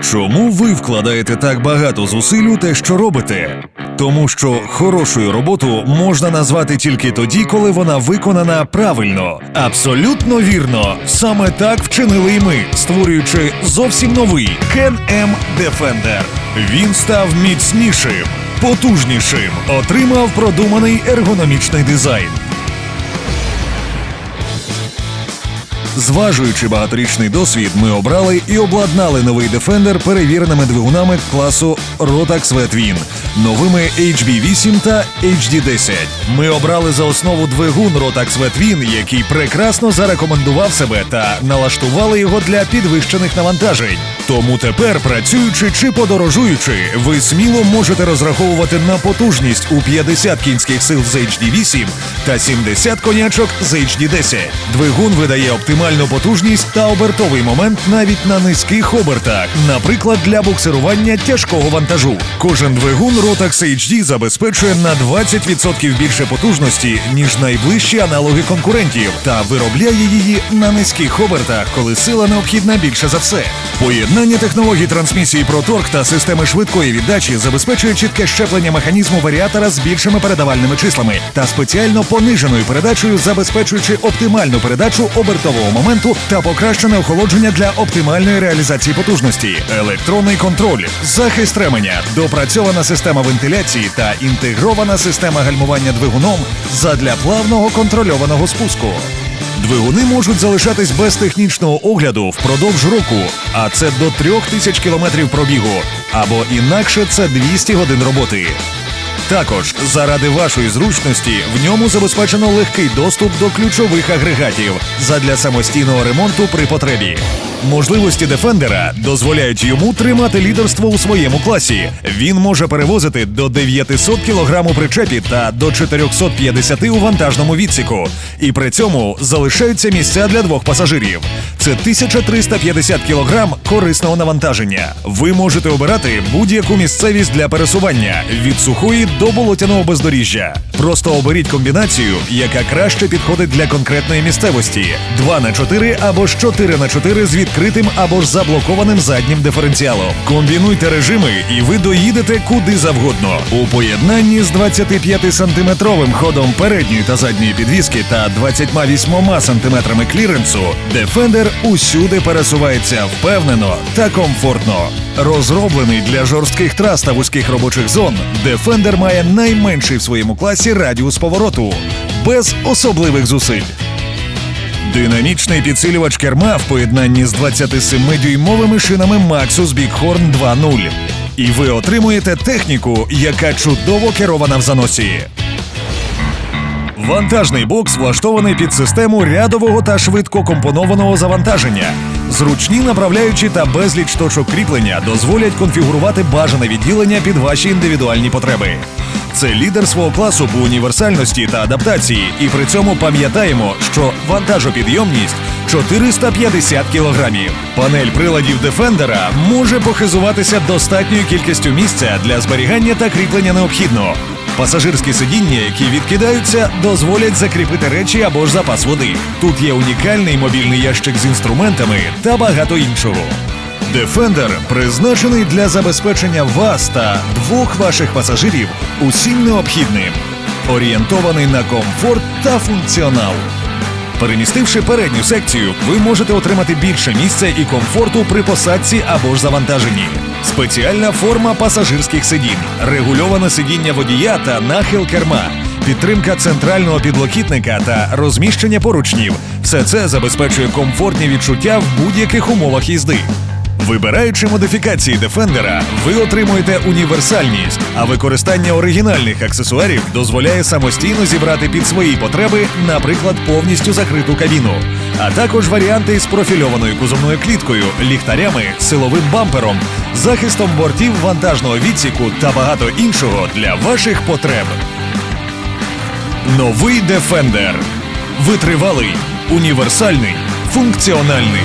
Чому ви вкладаєте так багато зусиль у те, що робите? Тому що хорошою роботу можна назвати тільки тоді, коли вона виконана правильно. Абсолютно вірно. Саме так вчинили і ми, створюючи зовсім новий Ken M Defender. Він став міцнішим, потужнішим, отримав продуманий ергономічний дизайн. Зважуючи багаторічний досвід, ми обрали і обладнали новий Defender перевіреними двигунами класу Rotax V-Twin, новими HB8 та HD10. Ми обрали за основу двигун Rotax V-Twin, який прекрасно зарекомендував себе та налаштували його для підвищених навантажень. Тому тепер, працюючи чи подорожуючи, ви сміло можете розраховувати на потужність у 50 кінських сил з HD8 та 70 конячок з HD10. Двигун видає оптимальну потужність та обертовий момент навіть на низьких обертах, наприклад, для буксирування тяжкого вантажу. Кожен двигун Rotax HD забезпечує на 20% більше потужності, ніж найближчі аналоги конкурентів, та виробляє її на низьких обертах, коли сила необхідна більше за все. Поєднання технологій трансмісії ProTorque та системи швидкої віддачі забезпечує чітке щеплення механізму варіатора з більшими передавальними числами та спеціально пониженою передачею, забезпечуючи оптимальну передачу обертового моменту та покращене охолодження для оптимальної реалізації потужності, електронний контроль, захист ременя, допрацьована система вентиляції та інтегрована система гальмування двигуном задля плавного контрольованого спуску. Двигуни можуть залишатись без технічного огляду впродовж року, а це до трьох тисяч кілометрів пробігу, або інакше це 200 годин роботи. Також заради вашої зручності в ньому забезпечено легкий доступ до ключових агрегатів задля самостійного ремонту при потребі. Можливості Дефендера дозволяють йому тримати лідерство у своєму класі. Він може перевозити до 900 кг у причепі та до 450 у вантажному відсіку. І при цьому залишаються місця для двох пасажирів. Це 1350 кг корисного навантаження. Ви можете обирати будь-яку місцевість для пересування від сухої до болотяного бездоріжжя. Просто оберіть комбінацію, яка краще підходить для конкретної місцевості: 2 на 4 або ж 4 на 4 з відкритим або ж заблокованим заднім диференціалом. Комбінуйте режими, і ви доїдете куди завгодно. У поєднанні з 25-сантиметровим ходом передньої та задньої підвіски та 28 сантиметрами кліренсу, Defender усюди пересувається впевнено та комфортно. Розроблений для жорстких трас та вузьких робочих зон, Defender має найменший в своєму класі радіус повороту без особливих зусиль. Динамічний підсилювач керма в поєднанні з 27-дюймовими шинами Maxus Bighorn 2.0. І ви отримуєте техніку, яка чудово керована в заносі. Вантажний бокс влаштований під систему рядового та швидко компонованого завантаження. Зручні направляючі та безліч точок кріплення дозволять конфігурувати бажане відділення під ваші індивідуальні потреби. Це лідер свого класу по універсальності та адаптації, і при цьому пам'ятаємо, що вантажопідйомність 450 кілограмів. Панель приладів Defender може похизуватися достатньою кількістю місця для зберігання та кріплення необхідного. Пасажирські сидіння, які відкидаються, дозволять закріпити речі або ж запас води. Тут є унікальний мобільний ящик з інструментами та багато іншого. Defender призначений для забезпечення вас та двох ваших пасажирів усім необхідним, орієнтований на комфорт та функціонал. Перемістивши передню секцію, ви можете отримати більше місця і комфорту при посадці або ж завантаженні. Спеціальна форма пасажирських сидінь, регульоване сидіння водія та нахил керма, підтримка центрального підлокітника та розміщення поручнів. Все це забезпечує комфортні відчуття в будь-яких умовах їзди. Вибираючи модифікації Defender, ви отримуєте універсальність, а використання оригінальних аксесуарів дозволяє самостійно зібрати під свої потреби, наприклад, повністю закриту кабіну, а також варіанти з профільованою кузовною кліткою, ліхтарями, силовим бампером, захистом бортів вантажного відсіку та багато іншого для ваших потреб. Новий Defender. Витривалий, універсальний, функціональний.